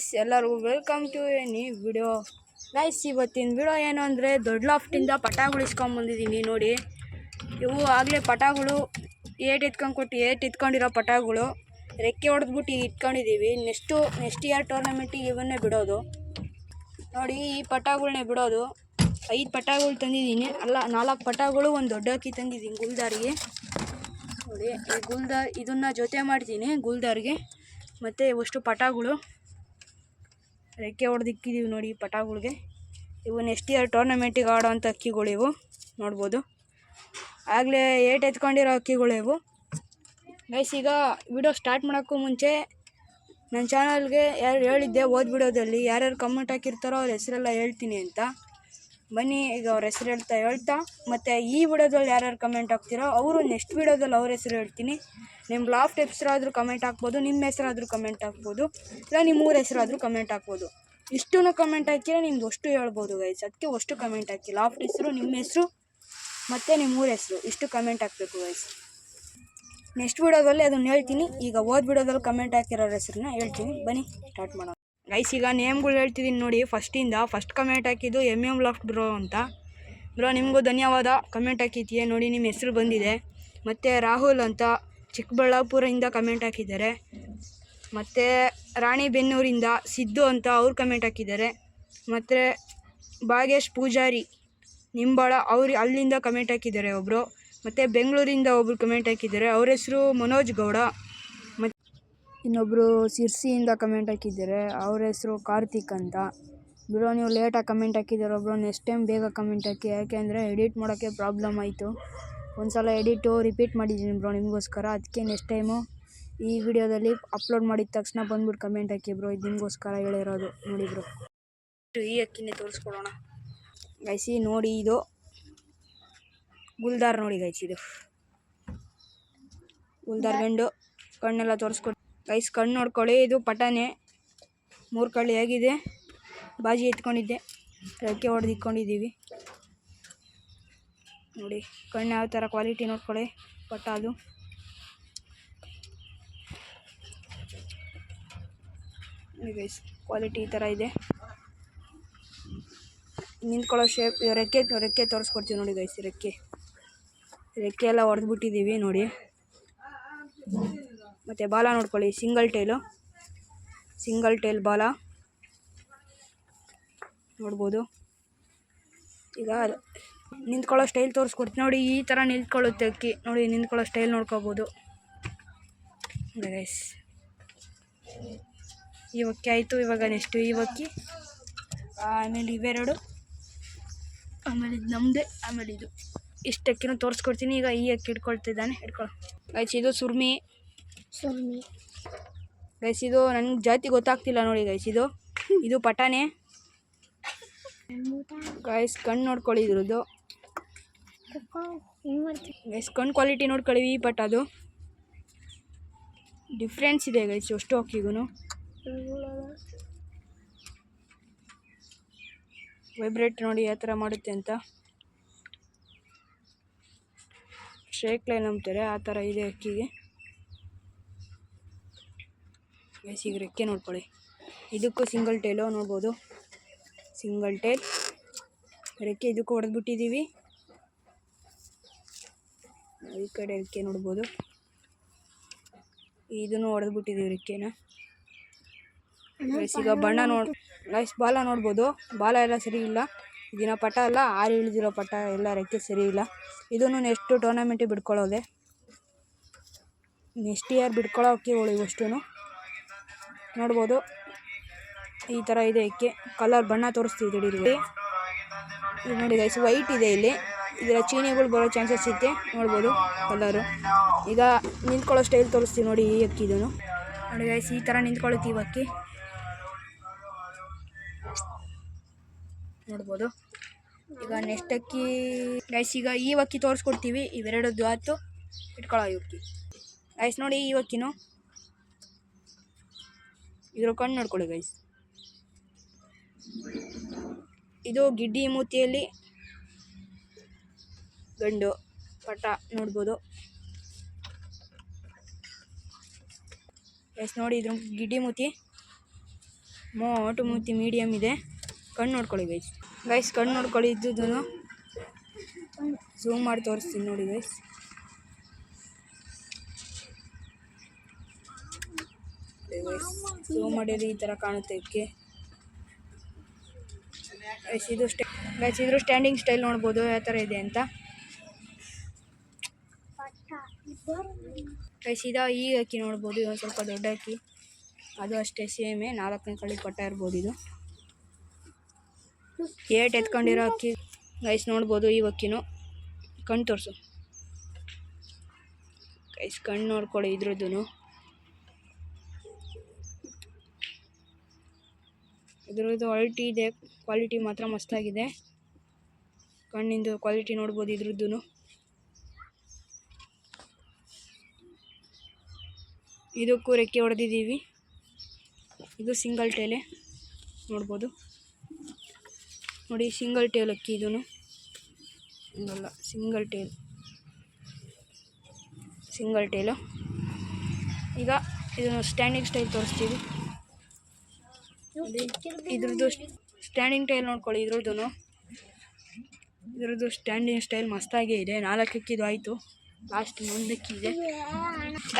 Guys ಎಲ್ಲರಿಗೂ welcome to a new video guys ಇವತ್ತಿನ video ಏನು ಅಂದರೆ ದೊಡ್ಡ ಲಾಫ್ಟಿಂದ ಪಟಾಗಳು ಇಸ್ಕೊಂಬಂದಿದ್ದೀನಿ ನೋಡಿ. ಇವು ಆಗಲೇ ಪಟಾಗಳು ಏಟ್ ಎತ್ಕೊಂಡು ಕೊಟ್ಟು ಏಟ್ ಎತ್ಕೊಂಡಿರೋ ಪಟಾಗಳು ರೆಕ್ಕೆ ಹೊಡೆದ್ಬಿಟ್ಟು ಇಟ್ಕೊಂಡಿದ್ದೀವಿ ನೆಕ್ಸ್ಟು ನೆಕ್ಸ್ಟ್ ಇಯರ್ ಟೂರ್ನಮೆಂಟಿಗೆ ಇವನ್ನೇ ಬಿಡೋದು. ನೋಡಿ, ಈ ಪಟಾಗಳನ್ನೇ ಬಿಡೋದು. ಐದು ಪಟಾಗಳು ತಂದಿದ್ದೀನಿ. ಅಲ್ಲ, ನಾಲ್ಕು ಪಟಾಗಳು ಒಂದು ದೊಡ್ಡ ಅಕ್ಕಿ ತಂದಿದ್ದೀನಿ ಗುಲ್ದಾರಿಗೆ. ನೋಡಿ, ಈ ಗುಲ್ದಾರ್ ಇದನ್ನು ಜೊತೆ ಮಾಡ್ತೀನಿ ಗುಲ್ದಾರ್ಗೆ. ಮತ್ತು ಇವಷ್ಟು ಪಟಾಗಳು ರೆಕ್ಕೆ ಹೊಡೆದಿಕ್ಕಿದ್ದೀವಿ ನೋಡಿ ಈ ಪಟಾಗಳಿಗೆ. ಇವು ನೆಕ್ಸ್ಟ್ ಇಯರ್ ಟೂರ್ನಮೆಂಟಿಗೆ ಆಡೋವಂಥ ಅಕ್ಕಿಗಳು ಇವು. ನೋಡ್ಬೋದು. ಆಗಲೇ ಏಟ್ ಎತ್ಕೊಂಡಿರೋ ಅಕ್ಕಿಗಳು ಇವು. ಗೈಸ್ ಈಗ ವಿಡಿಯೋ ಸ್ಟಾರ್ಟ್ ಮಾಡೋಕ್ಕೂ ಮುಂಚೆ ನನ್ನ ಚಾನಲ್ಗೆ ಯಾರು ಹೇಳಿದ್ದೆ ಓದ್ಬಿಡೋದಲ್ಲಿ, ಯಾರ್ಯಾರು ಕಮೆಂಟ್ ಹಾಕಿರ್ತಾರೋ ಅವ್ರ ಹೆಸರೆಲ್ಲ ಹೇಳ್ತೀನಿ ಅಂತ. ಬನ್ನಿ, ಈಗ ಅವ್ರ ಹೆಸರು ಹೇಳ್ತಾ ಹೇಳ್ತಾ, ಮತ್ತು ಈ ವಿಡಿಯೋದಲ್ಲಿ ಯಾರ್ಯಾರು ಕಮೆಂಟ್ ಹಾಕ್ತಿರೋ ಅವರು ನೆಕ್ಸ್ಟ್ ವಿಡಿಯೋದಲ್ಲಿ ಅವ್ರ ಹೆಸರು ಹೇಳ್ತೀನಿ. ನಿಮ್ಮ ಲಾಫ್ಟ್ ಹೆಸರಾದರೂ ಕಮೆಂಟ್ ಹಾಕ್ಬೋದು, ನಿಮ್ಮ ಹೆಸರಾದರೂ ಕಮೆಂಟ್ ಹಾಕ್ಬೋದು, ಇಲ್ಲ ನಿಮ್ಮ ಊರ ಹೆಸರಾದರೂ ಕಮೆಂಟ್ ಹಾಕ್ಬೋದು. ಇಷ್ಟೂ ಕಮೆಂಟ್ ಹಾಕಿದ್ರೆ ನಿಮ್ದು ಅಷ್ಟು ಹೇಳ್ಬೋದು ಗೈಸ್ ಅದಕ್ಕೆ ಅಷ್ಟು ಕಮೆಂಟ್ ಹಾಕಿ. ಲಾಫ್ಟ್ ಹೆಸರು, ನಿಮ್ಮ ಹೆಸರು, ಮತ್ತು ನಿಮ್ಮ ಊರ ಹೆಸರು. ಇಷ್ಟು ಕಮೆಂಟ್ ಹಾಕಬೇಕು ಗೈಸ್ ನೆಕ್ಸ್ಟ್ ವಿಡಿಯೋದಲ್ಲಿ ಅದನ್ನು ಹೇಳ್ತೀನಿ. ಈಗ ಓದ್ ವಿಡಿಯೋದಲ್ಲಿ ಕಮೆಂಟ್ ಹಾಕಿರೋ ಹೆಸರನ್ನ ಹೇಳ್ತೀನಿ. ಬನ್ನಿ ಸ್ಟಾರ್ಟ್ ಮಾಡೋಣ. ಗೈಸ್ ಈಗ ನೇಮ್ಗಳು ಹೇಳ್ತಿದ್ದೀನಿ ನೋಡಿ. ಫಸ್ಟಿಂದ ಫಸ್ಟ್ ಕಮೆಂಟ್ ಹಾಕಿದ್ದು ಎಂ ಎಂ ಲಾಫ್ಟ್ ಬ್ರೋ ಅಂತ. ಬ್ರೋ ನಿಮಗೂ ಧನ್ಯವಾದ. ಕಮೆಂಟ್ ಹಾಕಿದ್ದೀಯ ನೋಡಿ, ನಿಮ್ಮ ಹೆಸರು ಬಂದಿದೆ. ಮತ್ತು ರಾಹುಲ್ ಅಂತ ಚಿಕ್ಕಬಳ್ಳಾಪುರದಿಂದ ಕಮೆಂಟ್ ಹಾಕಿದ್ದಾರೆ. ಮತ್ತು ರಾಣಿಬೆನ್ನೂರಿಂದ ಸಿದ್ದು ಅಂತ ಅವ್ರು ಕಮೆಂಟ್ ಹಾಕಿದ್ದಾರೆ. ಮತ್ತು ಭಾಗೇಶ್ ಪೂಜಾರಿ, ನಿಂಬಾಳ ಅವ್ರು ಅಲ್ಲಿಂದ ಕಮೆಂಟ್ ಹಾಕಿದ್ದಾರೆ ಒಬ್ಬರು ಮತ್ತು ಬೆಂಗಳೂರಿಂದ ಒಬ್ಬರು ಕಮೆಂಟ್ ಹಾಕಿದ್ದಾರೆ. ಅವ್ರ ಹೆಸರು ಮನೋಜ್ ಗೌಡ. ಇನ್ನೊಬ್ಬರು ಸಿರ್ಸಿಯಿಂದ ಕಮೆಂಟ್ ಹಾಕಿದ್ದಾರೆ. ಅವ್ರ ಹೆಸರು ಕಾರ್ತಿಕ್ ಅಂತ. ಬ್ರೋ, ನೀವು ಲೇಟಾಗಿ ಕಮೆಂಟ್ ಹಾಕಿದ್ದಾರೆ ಬ್ರೋ ನೆಕ್ಸ್ಟ್ ಟೈಮ್ ಬೇಗ ಕಮೆಂಟ್ ಹಾಕಿ. ಯಾಕೆಂದರೆ ಎಡಿಟ್ ಮಾಡೋಕ್ಕೆ ಪ್ರಾಬ್ಲಮ್ ಆಯಿತು. ಒಂದು ಸಲ ಎಡಿಟು ರಿಪೀಟ್ ಮಾಡಿದ್ದೀನಿ ಬ್ರೋ ನಿಮಗೋಸ್ಕರ. ಅದಕ್ಕೆ ನೆಕ್ಸ್ಟ್ ಟೈಮು ಈ ವಿಡಿಯೋದಲ್ಲಿ ಅಪ್ಲೋಡ್ ಮಾಡಿದ ತಕ್ಷಣ ಬಂದ್ಬಿಟ್ಟು ಕಮೆಂಟ್ ಹಾಕಿ ಬ್ರೋ. ಇದು ನಿಮಗೋಸ್ಕರ ಹೇಳಿರೋದು. ನೋಡಿ ಬ್ರೋ. ಈ ಅಕ್ಕಿನೇ ತೋರಿಸ್ಕೊಡೋಣ. ಗೈಸಿ ನೋಡಿ ಇದು. ಗುಲ್ದಾರ್ ನೋಡಿ ಗೈಸ್ ಇದು. ಗುಲ್ದಾರ್ ಗಂಡು ಕಣ್ಣೆಲ್ಲ ತೋರಿಸ್ಕೊಡಿ ಗೈಸ್ ಕಣ್ಣು ನೋಡ್ಕೊಳ್ಳಿ, ಇದು ಪಟಾನೆ ಮೂರು ಕಳ್ಳಿ ಆಗಿದೆ. ಬಾಜಿ ಎತ್ಕೊಂಡಿದ್ದೆ. ರೆಕ್ಕೆ ಹೊಡೆದು ಇಟ್ಕೊಂಡಿದ್ದೀವಿ. ನೋಡಿ, ಕಣ್ಣು ಯಾವ ಥರ ಕ್ವಾಲಿಟಿ ನೋಡ್ಕೊಳ್ಳಿ, ಪಟ ಅದು. ಗೈಸ್ ಕ್ವಾಲಿಟಿ ಈ ಥರ ಇದೆ. ನಿಂತ್ಕೊಳ್ಳೋ ಶೇಪ್ ರೆಕ್ಕೆ ರೆಕ್ಕೆ ತೋರಿಸ್ಕೊಡ್ತೀವಿ ನೋಡಿ ಗೈಸ್, ರೆಕ್ಕೆ. ರೆಕ್ಕೆ ಎಲ್ಲ ಹೊಡೆದ್ಬಿಟ್ಟಿದ್ದೀವಿ ನೋಡಿ. ಮತ್ತು ಬಾಲ ನೋಡ್ಕೊಳ್ಳಿ ಸಿಂಗಲ್ ಟೇಲು ಸಿಂಗಲ್ ಟೇಲ್ ಬಾಲ. ನೋಡ್ಬೋದು. ಈಗ ನಿಂತ್ಕೊಳ್ಳೋ ಸ್ಟೈಲ್ ತೋರಿಸ್ಕೊಡ್ತೀನಿ. ನೋಡಿ, ಈ ಥರ ನಿಂತ್ಕೊಳ್ಳುತ್ತೆ ಅಕ್ಕಿ. ನೋಡಿ, ನಿಂತ್ಕೊಳ್ಳೋ ಸ್ಟೈಲ್ ನೋಡ್ಕೋಬೋದು. ಗೈಸ್ ಈ ಅಕ್ಕಿ ಆಯಿತು, ಇವಾಗ ನೆಕ್ಸ್ಟು ಈ ಅಕ್ಕಿ. ಆಮೇಲೆ ಇವೆರಡು. ಆಮೇಲೆ ಇದು ನಮ್ಮದೇ ಆಮೇಲೆ ಇದು. ಇಷ್ಟು ಅಕ್ಕಿನೂ ತೋರಿಸ್ಕೊಡ್ತೀನಿ. ಈಗ ಈ ಅಕ್ಕಿ ಹಿಡ್ಕೊಳ್ತಿದ್ದಾನೆ. ಹಿಡ್ಕೊಳ್ಳೋ ಗೈಸ್ ಇದು ಸುರ್ಮಿ. ಸುರ್ಮಿ ಗೈಸ್ ಇದು ನನಗೆ ಜಾತಿ ಗೊತ್ತಾಗ್ತಿಲ್ಲ ನೋಡಿ ಗೈಸ್ ಇದು ಇದು ಪಟಾನೆ ಗೈಸ್ ಕಣ್ಣು ನೋಡ್ಕೊಳ್ಳಿ ಇದ್ರದ್ದು. ಗೈಸ್ ಕಣ್ಣು ಕ್ವಾಲಿಟಿ ನೋಡ್ಕೊಳ್ಳಿ ಈ ಪಟ ಅದು. ಡಿಫ್ರೆನ್ಸ್ ಇದೆ ಗೈಸ್ ಅಷ್ಟು ಹಾಕಿಗೂ ವೈಬ್ರೇಟ್ ನೋಡಿ ಯಾವ ಥರ ಮಾಡುತ್ತೆ ಅಂತ. ಶೇಕ್ ಲೈನ್ ಅಂತಾರೆ ಆ ಥರ ಇದೆ ಅಕ್ಕಿಗೆ. ಗೈಸ್ ಈಗ ರೆಕ್ಕೆ ನೋಡ್ಕೊಳ್ಳಿ. ಇದಕ್ಕೂ ಸಿಂಗಲ್ ಟೇಲು ನೋಡ್ಬೋದು. ಸಿಂಗಲ್ ಟೇಲ್ ರೆಕ್ಕೆ ಇದಕ್ಕೂ ಹೊಡೆದ್ಬಿಟ್ಟಿದ್ದೀವಿ. ಈ ಕಡೆ ರೆಕ್ಕೆ ನೋಡ್ಬೋದು. ಇದನ್ನು ಹೊಡೆದ್ಬಿಟ್ಟಿದ್ದೀವಿ ರೆಕ್ಕೆನ. ಗೈಸ್ ಈಗ ಬಣ್ಣ ನೋಡ್ ಗೈಸ್ ಬಾಲ ನೋಡ್ಬೋದು. ಬಾಲ ಎಲ್ಲ ಸರಿ ಇಲ್ಲ. ಇದಿನ ಪಟ ಅಲ್ಲ, ಆರು ಇಳಿದಿರೋ ಪಟ ಎಲ್ಲ ರೆಕ್ಕೆ ಸರಿ ಇಲ್ಲ. ಇದನ್ನು ನೆಕ್ಸ್ಟು ಟೂರ್ನಮೆಂಟಿಗೆ ಬಿಡ್ಕೊಳ್ಳೋದೆ. ನೆಕ್ಸ್ಟ್ ಇಯರ್ ಬಿಡ್ಕೊಳ್ಳೋಕೆ ಇವಳು ಇವಷ್ಟು ನೋಡ್ಬೋದು. ಈ ಥರ ಇದೆ ಇಕ್ಕೆ. ಕಲರ್ ಬಣ್ಣ ತೋರಿಸ್ತೀವಿ ಇಲ್ಲಿ. ನೋಡಿ ಗೈಸ್ ವೈಟ್ ಇದೆ ಇಲ್ಲಿ. ಇದರ ಚೀನಿಗಳು ಬರೋ ಚಾನ್ಸಸ್ ಇದೆ ನೋಡ್ಬೋದು ಕಲರು ಈಗ ನಿಂತ್ಕೊಳ್ಳೋ ಸ್ಟೈಲ್ ತೋರಿಸ್ತೀವಿ ನೋಡಿ ಈ ಅಕ್ಕಿ ಇದನ್ನು. ನೋಡಿ ಗೈಸ್ ಈ ಥರ ನಿಂತ್ಕೊಳ್ಳುತ್ತೀವಿ ಅಕ್ಕಿ. ನೋಡ್ಬೋದು. ಈಗ ನೆಕ್ಸ್ಟ್ ಅಕ್ಕಿ. ಗೈಸ್ ಈಗ ಈ ಅಕ್ಕಿ ತೋರಿಸ್ಕೊಡ್ತೀವಿ. ಇವೆರಡದ್ದು ಆಯ್ತು ಇಟ್ಕೊಳ್ಳೋ ಈ ಅಕ್ಕಿ. ಗೈಸ್ ನೋಡಿ ಈ ಅಕ್ಕಿನೂ. ಇದ್ರ ಕಣ್ಣು ನೋಡ್ಕೊಳ್ಳಿ ಗೈಸ್ ಇದು ಗಿಡ್ಡಿ ಮೂತಿಯಲ್ಲಿ ಗಂಡು ಪಟ ನೋಡ್ಬೋದು. ಎಸ್ ನೋಡಿ ಇದ್ರ ಗಿಡ್ಡಿ ಮೂತಿ. ಮೋಟು ಮೂತಿ ಮೀಡಿಯಮ್ ಇದೆ. ಕಣ್ಣು ನೋಡ್ಕೊಳ್ಳಿ ಗೈಸ್ ಗೈಸ್ ಕಣ್ಣು ನೋಡ್ಕೊಳ್ಳಿ ಇದ್ದುದನ್ನು. ಝೂಮ್ ಮಾಡಿ ತೋರಿಸ್ತೀನಿ ನೋಡಿ ಗೈಸ್ ಝೂಮ್ ಮಾಡಿದ್ರೆ ಈ ಥರ ಕಾಣುತ್ತೆ ಇದಕ್ಕೆ. ಇದು ಸ್ಟ್ಯಾಂಡಿಂಗ್ ಸ್ಟೈಲ್ ನೋಡ್ಬೋದು, ಯಾವ ಥರ ಇದೆ ಅಂತ. ಗೈಸ್ ಇದ ಈ ಅಕ್ಕಿ ನೋಡ್ಬೋದು ಇವಾಗ ಸ್ವಲ್ಪ ದೊಡ್ಡ ಅಕ್ಕಿ. ಅದು ಅಷ್ಟೇ, ಸೇಮೇ, ನಾಲ್ಕನೇ ಕಳಿ ಪಟ್ಟ ಇರ್ಬೋದು ಇದು. ಏಟ್ ಎತ್ಕೊಂಡಿರೋ ಅಕ್ಕಿ. ಗೈಸ್ ನೋಡ್ಬೋದು ಈ ಅಕ್ಕಿನೂ. ಕಣ್ಣು ತೋರಿಸು. ಗೈಸ್ ಕಣ್ಣು ನೋಡ್ಕೊಳ್ಳಿ ಇದ್ರದ್ದು ಇದ್ರದ್ದು ಅಲ್ಟಿ ಇದೆ ಕ್ವಾಲಿಟಿ ಮಾತ್ರ ಮಸ್ತಾಗಿದೆ. ಕಣ್ಣಿಂದು ಕ್ವಾಲಿಟಿ ನೋಡ್ಬೋದು ಇದ್ರದ್ದು ಇದಕ್ಕೂ ರೆಕ್ಕೆ ಹೊಡೆದಿದ್ದೀವಿ. ಇದು ಸಿಂಗಲ್ ಟೇಲೆ ನೋಡ್ಬೋದು. ನೋಡಿ ಸಿಂಗಲ್ ಟೇಲ್ ಅಕ್ಕಿ ಇದೂ ಅಲ್ಲ ಸಿಂಗಲ್ ಟೇಲ್ ಸಿಂಗಲ್ ಟೇಲು ಈಗ ಇದನ್ನು ಸ್ಟ್ಯಾಂಡಿಂಗ್ ಸ್ಟೈಲ್ ತೋರಿಸ್ತೀವಿ. ಇದ್ರದ್ದು ಸ್ಟ್ಯಾಂಡಿಂಗ್ ಟೈಲ್ ನೋಡ್ಕೊಳ್ಳಿ ಇದ್ರದ್ದು ಇದ್ರದ್ದು ಸ್ಟ್ಯಾಂಡಿಂಗ್ ಸ್ಟೈಲ್ ಮಸ್ತಾಗೇ ಇದೆ. ನಾಲ್ಕು ಅಕ್ಕಿದು ಆಯಿತು. ಲಾಸ್ಟ್ ಮುಂದಕ್ಕಿ ಇದೆ.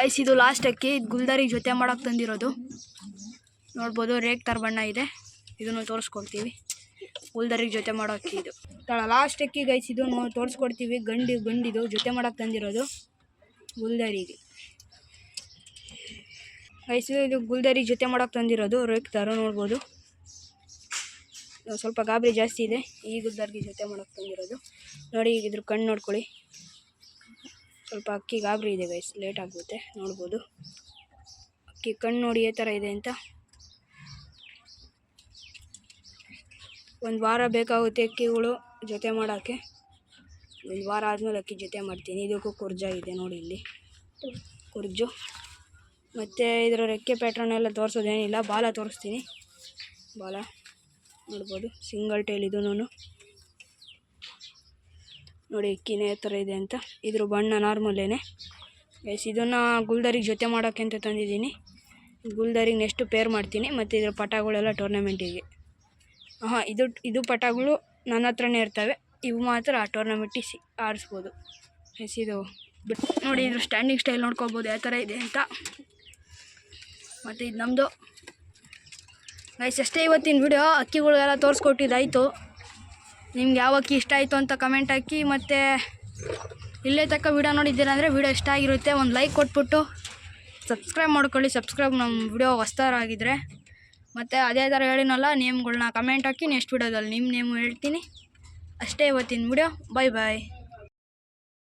ಐಸ್ ಇದು ಲಾಸ್ಟ್ ಅಕ್ಕಿ. ಇದು ಗುಲ್ದಾರಿ ಜೊತೆ ಮಾಡೋಕೆ ತಂದಿರೋದು. ನೋಡ್ಬೋದು, ರೇಕ್ ಥರ ಬಣ್ಣ ಇದೆ. ಇದನ್ನು ತೋರಿಸ್ಕೊಡ್ತೀವಿ ಗುಲ್ದಾರಿಗೆ ಜೊತೆ ಮಾಡೋ ಇದು. ತಳ ಲಾಸ್ಟ್ ಅಕ್ಕಿ ಗೈಸ್ ನೋಡಿ ತೋರಿಸ್ಕೊಡ್ತೀವಿ. ಗಂಡಿ, ಗಂಡಿದು ಜೊತೆ ಮಾಡೋಕೆ ತಂದಿರೋದು ಗುಲ್ದಾರಿಗೆ. ಗೈಸ್ ಇದು ಗುಲ್ದರಿ ಜೊತೆ ಮಾಡೋಕೆ ತಂದಿರೋದು ರೇಕ್ ಥರ ನೋಡ್ಬೋದು. ಸ್ವಲ್ಪ ಗಾಬರಿ ಜಾಸ್ತಿ ಇದೆ, ಈ ಗುಲ್ದರ್ಗಿ ಜೊತೆ ಮಾಡೋಕೆ ತಂದಿರೋದು. ನೋಡಿ, ಈಗ ಇದ್ರ ಕಣ್ಣು ನೋಡ್ಕೊಳ್ಳಿ. ಸ್ವಲ್ಪ ಅಕ್ಕಿ ಗಾಬರಿ ಇದೆ ಗೈಸ್ ಲೇಟ್ ಆಗುತ್ತೆ ನೋಡ್ಬೋದು. ಅಕ್ಕಿ ಕಣ್ಣು ನೋಡಿ ಯಾವ ಥರ ಇದೆ ಅಂತ. ಒಂದು ವಾರ ಬೇಕಾಗುತ್ತೆ ಅಕ್ಕಿಗಳು ಜೊತೆ ಮಾಡೋಕ್ಕೆ ಒಂದು ವಾರ ಆದಮೇಲೆ ಅಕ್ಕಿ ಜೊತೆ ಮಾಡ್ತೀನಿ. ಇದಕ್ಕೂ ಕುರ್ಜ ಇದೆ ನೋಡಿ ಇಲ್ಲಿ. ಕುರ್ಜು. ಮತ್ತು ಇದರ ರೆಕ್ಕೆ ಪ್ಯಾಟ್ರನ್ ಎಲ್ಲ ತೋರಿಸೋದೇನಿಲ್ಲ. ಬಾಲ ತೋರಿಸ್ತೀನಿ. ಬಾಲ ನೋಡ್ಬೋದು. ಸಿಂಗಲ್ ಟೈಲ್ ಇದು ನೋಡಿ ಅಕ್ಕಿನೇ ಯಾವ ಥರ ಇದೆ ಅಂತ. ಇದ್ರ ಬಣ್ಣ ನಾರ್ಮಲೇನೆ ಎಸ್ ಇದನ್ನು ಗುಲ್ದರಿಗೆ ಜೊತೆ ಮಾಡೋಕ್ಕೆ ಅಂತ ತಂದಿದ್ದೀನಿ. ಗುಲ್ದರಿಗೆ ನೆಕ್ಸ್ಟ್ ಪೇರ್ ಮಾಡ್ತೀನಿ. ಮತ್ತು ಇದರ ಪಟಗಳೆಲ್ಲ ಟೂರ್ನಮೆಂಟಿಗೆ ಹಾಂ ಇದು ಇದು ಪಟಗಳು ನನ್ನ ಹತ್ರನೇ ಇರ್ತವೆ. ಇವು ಮಾತ್ರ ಆ ಟೂರ್ನಮೆಂಟಿಗೆ ಸಿ, ಆರಿಸ್ಬೋದು. ಎಸ್ ಇದು. ನೋಡಿ, ಇದ್ರ ಸ್ಟ್ಯಾಂಡಿಂಗ್ ಸ್ಟೈಲ್ ನೋಡ್ಕೋಬೋದು. ಯಾವ ಥರ ಇದೆ ಅಂತ. ಮತ್ತು ಇದು ನಮ್ಮದು ಗೈಸ್ ಅಷ್ಟೇ ಇವತ್ತಿನ ವಿಡಿಯೋ ಅಕ್ಕಿಗಳಿಗೆಲ್ಲ ತೋರಿಸ್ಕೊಟ್ಟಿದ್ದಾಯಿತು. ನಿಮ್ಗೆ ಯಾವ ಅಕ್ಕಿ ಇಷ್ಟ ಆಯಿತು ಅಂತ ಕಮೆಂಟ್ ಹಾಕಿ, ಮತ್ತು ಇಲ್ಲೇ ತಕ್ಕ ವಿಡಿಯೋ ನೋಡಿದ್ದೀರಾ ಅಂದರೆ ವಿಡಿಯೋ ಇಷ್ಟ ಆಗಿರುತ್ತೆ. ಒಂದು ಲೈಕ್ ಕೊಟ್ಬಿಟ್ಟು ಸಬ್ಸ್ಕ್ರೈಬ್ ಮಾಡ್ಕೊಳ್ಳಿ. ಸಬ್ಸ್ಕ್ರೈಬ್ ನಮ್ಮ ವಿಡಿಯೋ ಹೊಸ್ತಾರಾಗಿದ್ದರೆ ಮತ್ತು ಅದೇ ಥರ ಹೇಳಿನಲ್ಲ ನೇಮ್ಗಳನ್ನ ಕಮೆಂಟ್ ಹಾಕಿ ನೆಕ್ಸ್ಟ್ ವಿಡಿಯೋದಲ್ಲಿ ನಿಮ್ಮ ನೇಮು ಹೇಳ್ತೀನಿ. ಅಷ್ಟೇ ಇವತ್ತಿನ ವಿಡಿಯೋ ಬಾಯ್ ಬಾಯ್